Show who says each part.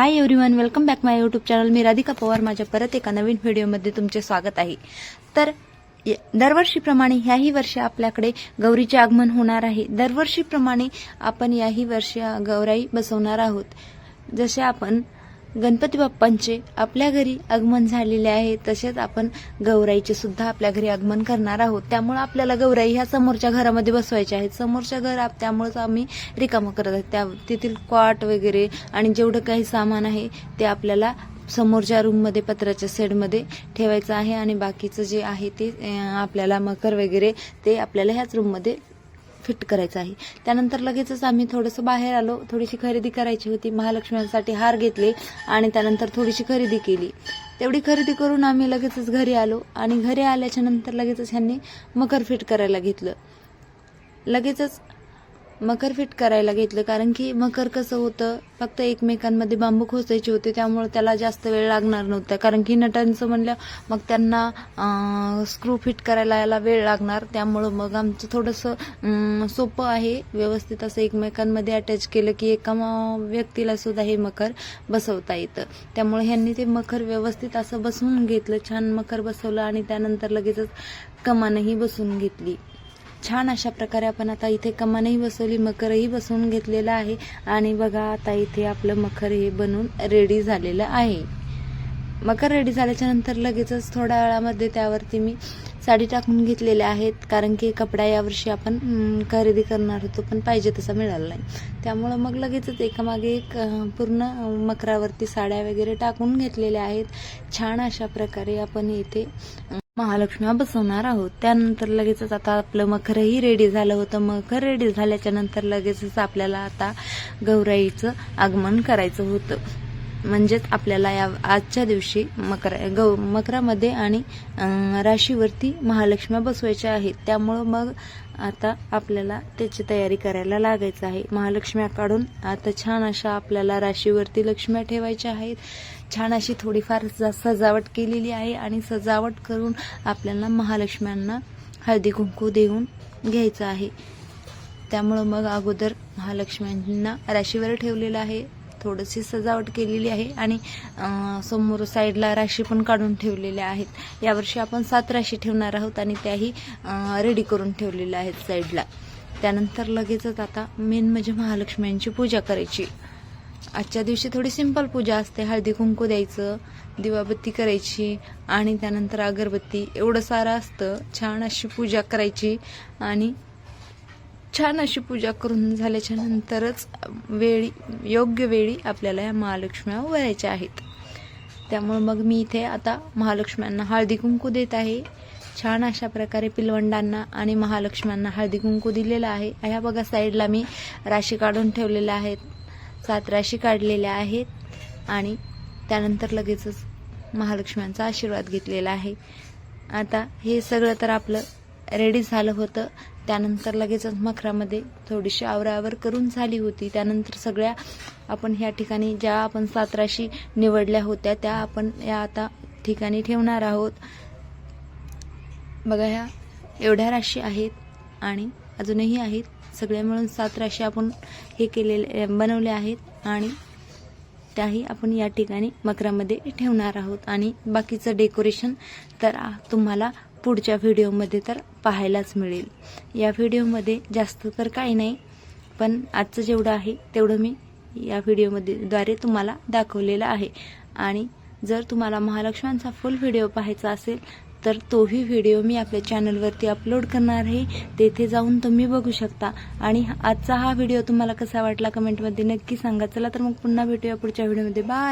Speaker 1: Hi everyone welcome back my YouTube channel मी राधिका पवार. माझ्या परत एका नवीन व्हिडिओमध्ये तुमचे स्वागत आहे. तर य- दरवर्षीप्रमाणे ह्याही वर्षी आपल्याकडे गौरीचे आगमन होणार आहे. दरवर्षीप्रमाणे आपण याही वर्षी गौराई बसवणार आहोत. जसे आपण गणपती बाप्पांचे आपल्या घरी आगमन झालेले आहे तसेच आपण गौराईचे सुद्धा आपल्या घरी आगमन करणार आहोत. त्यामुळे आपल्याला गौराई ह्या समोरच्या घरामध्ये बसवायच्या आहेत. समोरच्या घर आप- त्यामुळेच आम्ही रिकामं करत आहोत. त्या तेथील क्वाट वगैरे आणि जेवढं काही सामान आहे ते आपल्याला समोरच्या रूममध्ये पत्राच्या सेडमध्ये ठेवायचं आहे आणि बाकीचं जे आहे ते आपल्याला मकर वगैरे ते आपल्याला ह्याच रूममध्ये फिट करायचं आहे. त्यानंतर लगेचच आम्ही थोडंसं बाहेर आलो. थोडीशी खरेदी करायची होती. महालक्ष्मीसाठी हार घेतले आणि त्यानंतर थोडीशी खरेदी केली. तेवढी खरेदी करून आम्ही लगेचच घरी आलो आणि घरी आल्याच्यानंतर लगेचच ह्यांनी मकर फिट करायला घेतलं. लगेचच मकर फिट करायला घेतलं. कारण की मकर कसं होतं फक्त एकमेकांमध्ये बांबू खोचायचे होते त्यामुळे त्याला जास्त वेळ लागणार नव्हता. कारण की नटांचं म्हणलं मग त्यांना स्क्रू फिट करायला याला वेळ लागणार. त्यामुळं मग आमचं थोडंसं सोपं आहे. व्यवस्थित असं एकमेकांमध्ये अटॅच केलं की एका व्यक्तीला सुद्धा हे मकर बसवता येतं. त्यामुळे ह्यांनी ते मकर व्यवस्थित असं बसवून घेतलं. छान मकर बसवलं आणि त्यानंतर लगेचच कमानही बसवून घेतली. छान अशा प्रकारे आपण आता इथे कमानही बसवली मकरही बसवून घेतलेलं आहे. आणि बघा आता इथे आपलं मखर हे बनून रेडी झालेलं आहे. मकर रेडी झाल्याच्यानंतर लगेचच थोड्या वेळामध्ये त्यावरती मी साडी टाकून घेतलेल्या आहेत. कारण की कपडा यावर्षी आपण खरेदी करणार होतो पण पाहिजे तसा मिळाला नाही. त्यामुळं मग लगेचच एकामागे एक पूर्ण मकरावरती साड्या वगैरे टाकून घेतलेल्या आहेत. छान अशा प्रकारे आपण इथे महालक्ष्म्या बसवणार आहोत. त्यानंतर लगेचच आता आपलं मखरही रेडी झालं होतं. मखर रेडी झाल्याच्यानंतर लगेचच आपल्याला आता गौराईचं आगमन करायचं होतं. म्हणजेच आपल्याला या आजच्या दिवशी मकर गौ मकरामध्ये आणि राशीवरती महालक्ष्म्या बसवायच्या आहेत. त्यामुळं मग आता आपल्याला त्याची तयारी करायला लागायचं आहे. महालक्ष्म्या काढून आता छान अशा आपल्याला राशीवरती लक्ष्म्या ठेवायच्या आहेत. छान अशी थोडीफार सजावट केलेली आहे आणि सजावट करून आपल्याला महालक्ष्म्यांना हळदी कुंकू देऊन घ्यायचं आहे. त्यामुळं मग अगोदर महालक्ष्म्यांना राशीवर ठेवलेलं आहे. थोडीशी सजावट केलेली आहे आणि समोर साईडला राशी पण काढून ठेवलेल्या आहेत. यावर्षी आपण सात राशी ठेवणार आहोत आणि त्याही रेडी करून ठेवलेल्या आहेत साईडला. त्यानंतर लगेचच आता मेन म्हणजे महालक्ष्म्यांची पूजा करायची. आजच्या दिवशी थोडी सिंपल पूजा असते. हळदी कुंकू द्यायचं दिवाबत्ती करायची आणि त्यानंतर अगरबत्ती. एवढं सारं असतं. छान अशी पूजा करायची आणि छान अशी पूजा करून झाल्याच्या नंतरच वेळी योग्य वेळी आपल्याला या महालक्ष्म्या उभारायच्या आहेत. त्यामुळे मग मी इथे आता महालक्ष्म्यांना हळदी कुंकू देत आहे. छान अशा प्रकारे पिलवंडांना आणि महालक्ष्म्यांना हळदी कुंकू दिलेलं आहे. ह्या बघा साईडला मी राशी काढून ठेवलेल्या आहेत. सात राशी काढलेल्या आहेत आणि त्यानंतर लगेचच महालक्ष्म्यांचा आशीर्वाद घेतलेला आहे. आता हे सगळं तर आपलं रेडी झालं होतं. त्यानंतर लगेचच मखरामध्ये थोडीशी आवरावर करून झाली होती. त्यानंतर सगळ्या आपण ह्या ठिकाणी ज्या आपण सात राशी निवडल्या होत्या त्या आपण या आता ठिकाणी ठेवणार आहोत. बघा ह्या एवढ्या राशी आहेत आणि अजूनही आहेत. सगळ्या मिळून सात राशी आपण हे केलेले बनवल्या आहेत आणि त्याही आपण या ठिकाणी मकरामध्ये ठेवणार आहोत. आणि बाकीचं डेकोरेशन तर तुम्हाला पुढच्या व्हिडिओमध्ये तर पाहायलाच मिळेल. या व्हिडिओमध्ये जास्त तर काही नाही पण आजचं जेवढं आहे तेवढं मी या व्हिडिओमध्ये द्वारे तुम्हाला दाखवलेलं आहे. आणि जर तुम्हाला महालक्ष्म्यांचा फुल व्हिडिओ पाहायचा असेल तर तोही व्हिडिओ मी आपल्या चॅनलवरती अपलोड करणार आहे. तेथे जाऊन तुम्ही बघू शकता. आणि आजचा हा व्हिडिओ तुम्हाला कसा वाटला कमेंटमध्ये नक्की सांगा. चला तर मग पुन्हा भेटूया पुढच्या व्हिडिओमध्ये. बाय